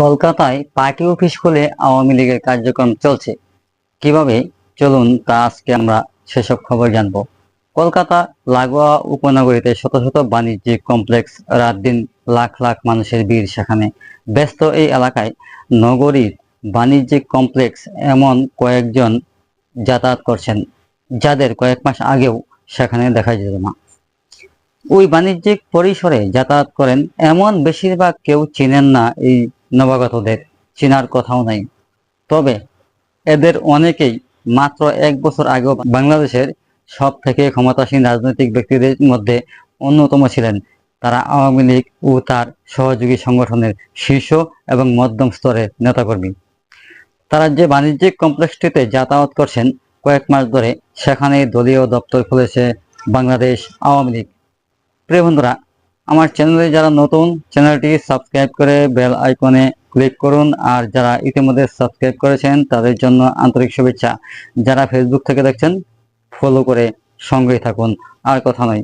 কলকাতায় party office খুলে আওয়ামী লীগের কার্যক্রম চলছে। কীভাবে? চলুন তা আজকে আমরা সেসব খবর জানব। কলকাতা লাগোয়া উপনগরীতে শত শত বাণিজ্যিক কমপ্লেক্স, রাত দিন লাখ লাখ মানুষের ভিড় সেখানে। ব্যস্ত এই এলাকায় নগরীর বাণিজ্যিক কমপ্লেক্স এমন কয়েকজন যাতায়াত করছেন, যাদের কয়েক মাস আগেও সেখানে দেখা যেত না। ওই বাণিজ্যিক পরিসরে যাতায়াত করেন এমন বেশিরভাগ কেউ চিনেন না এই নবাগতদের চেনার কথাও নাই। তবে এদের অনেকেই মাত্র এক বছর আগেও বাংলাদেশের সব থেকে ক্ষমতাসীন রাজনৈতিক ব্যক্তিদের মধ্যে অন্যতম ছিলেন। তারা আওয়ামী লীগ ও তার সহযোগী সংগঠনের শীর্ষ এবং মধ্যম স্তরের নেতাকর্মী। তারা যে বাণিজ্যিক কমপ্লেক্সটিতে যাতায়াত করছেন, কয়েক মাস ধরে সেখানে দলীয় দপ্তর খুলেছে বাংলাদেশ আওয়ামী লীগ। প্রিয় বন্ধুরা আমার চ্যানেলে যারা নতুন চ্যানেলটি সাবস্ক্রাইব করে বেল আইকনে ক্লিক করুন। আর যারা ইতিমধ্যে সাবস্ক্রাইব করেছেন, তাদের জন্য আন্তরিক শুভেচ্ছা। যারা ফেসবুক থেকে দেখছেন ফলো করে সঙ্গেই থাকুন। আর কথা নয়।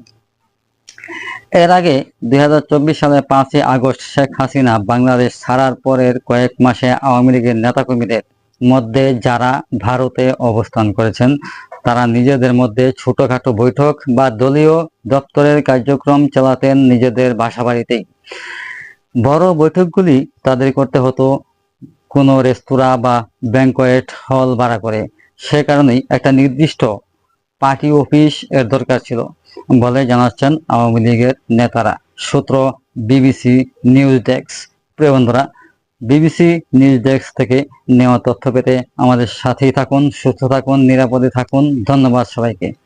এর আগে দুই সালে পাঁচই আগস্ট শেখ হাসিনা বাংলাদেশ ছাড়ার পরের কয়েক মাসে আওয়ামী লীগের নেতাকর্মীদের মধ্যে যারা ভারতে অবস্থান করেছেন তারা নিজেদের মধ্যে ছোটখাটো বৈঠক বা দলীয় দপ্তরের কার্যক্রম চালাতেন নিজেদের বাসাবাড়িতেই। বড় বৈঠকগুলি তাদের করতে হতো কোনো রেস্তোরাঁ বা ব্যাংকোয়েট হল ভাড়া করে। সে কারণেই একটা নির্দিষ্ট পার্টি অফিস এর দরকার ছিল বলে জানাচ্ছেন আওয়ামী লীগের নেতারা। সূত্র বিবিসি নিউজ ডেস্ক। প্রিয় বন্ধুরা বিবিসি নিউজ ডেস্ক থেকে নেওয়া তথ্য পেতে আমাদের সাথেই থাকুন, সুস্থ থাকুন, নিরাপদে থাকুন। ধন্যবাদ সবাইকে।